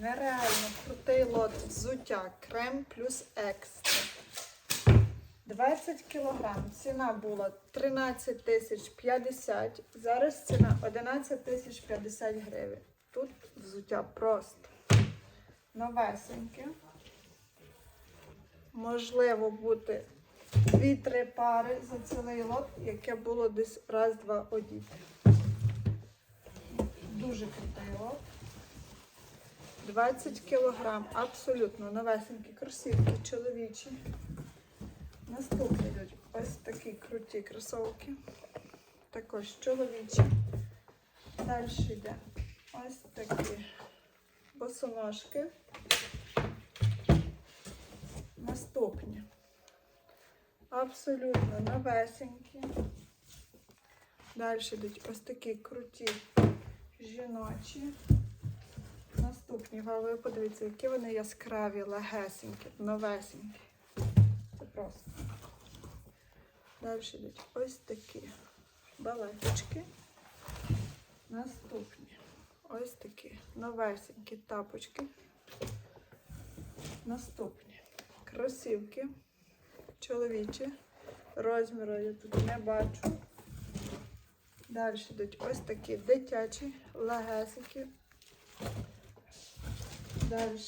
Нереально крутий лот взуття. Крем плюс екстра. 20 кілограм. Ціна була 13 тисяч 50. Зараз ціна 11 тисяч 50 гривень. Тут взуття просто новесеньке. Можливо бути 2-3 пари за цілий лот, яке було десь раз-два одіти. Дуже крутий лот. 20 кілограм, абсолютно новесенькі кросівки чоловічі. Наступні йдуть ось такі круті кросовки. Також чоловічі. Далі йде ось такі босоножки. Наступні. Абсолютно новесенькі. Далі йдуть ось такі круті жіночі. Наступні, ви подивіться, які вони яскраві, легесенькі, новесенькі. Це просто. Далі йдуть ось такі балеточки. Наступні. Ось такі новесенькі тапочки. Наступні кросівки. Чоловічі. Розміру я тут не бачу. Далі йдуть ось такі дитячі, легесенькі. Далі.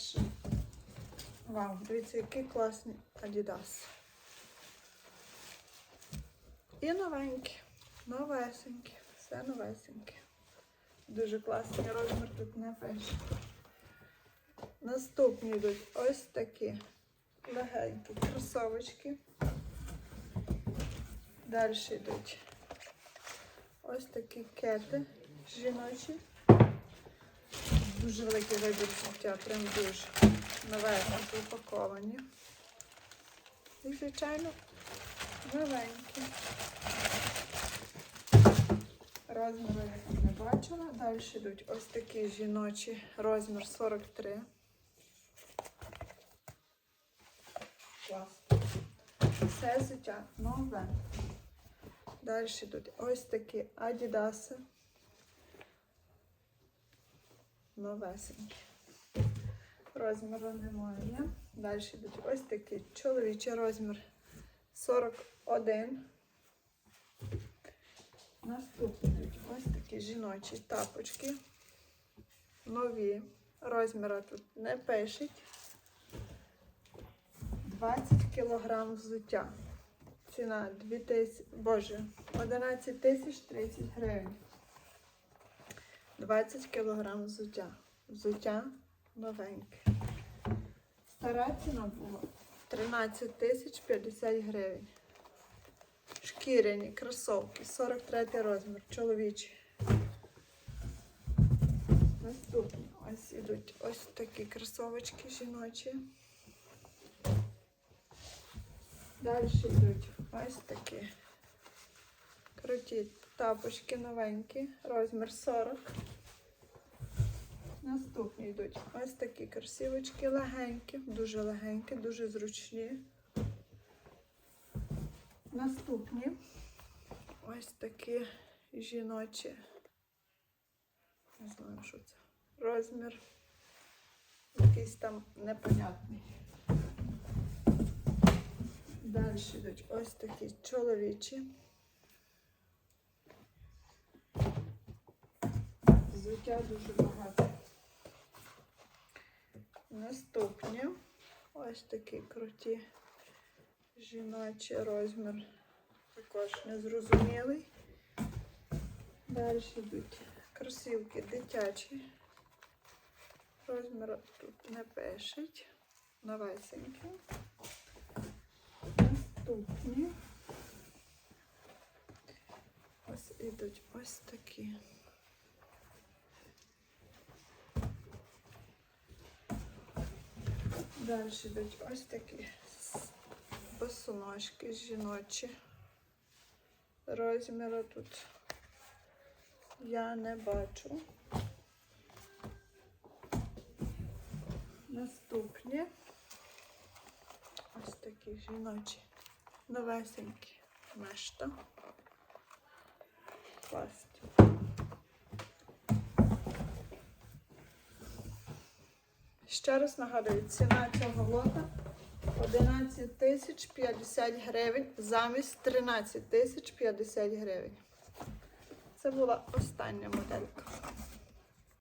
Вау, дивіться, які класні Adidas. І новенькі, новесенькі, все новесеньке. Дуже класний розмір тут не пише. Наступні йдуть ось такі легенькі кросовочки. Далі йдуть ось такі кети жіночі. Дуже великий вибір життя, прям дуже новенькі, упаковані. І, звичайно, новенькі. Розміри не бачила. Далі йдуть ось такі жіночі, розмір 43. Клас. Все взуття нове. Далі йдуть ось такі адідаси. Новесенькі. Розміру немає. Далі йдуть ось такий чоловічий розмір 41. Наступні ось такі жіночі тапочки. Нові. Розміра тут не пишуть. 20 кг взуття. Ціна 2000, боже, 11 тисяч 30 гривень. 20 кг взуття. Взуття новеньке. Стара ціна була 13 тисяч 50 гривень. Шкіряні кросовки, 43 розмір, чоловічі. Наступні ось ідуть ось такі кросовочки жіночі. Далі йдуть ось такі круті тапочки новенькі, розмір 40. Наступні йдуть ось такі кросівочки легенькі, дуже легенькі, дуже зручні. Наступні ось такі жіночі. Не знаю, що це. Розмір якийсь там непонятний. Далі йдуть ось такі чоловічі. Взуття дуже багато. Наступні ось такі круті жіночий розмір. Також незрозумілий. Далі йдуть кросівки дитячі. Розмір тут не пишуть. Новесенькі. Наступні. Ось ідуть ось такі. Далі йдуть ось такі босоножки жіночі. Розміру тут я не бачу. Наступні ось такі жіночі, новесенькі мешта. Класні. Ще раз нагадую, ціна цього лота 11 тисяч 50 гривень замість 13 тисяч 50 гривень. Це була остання моделька.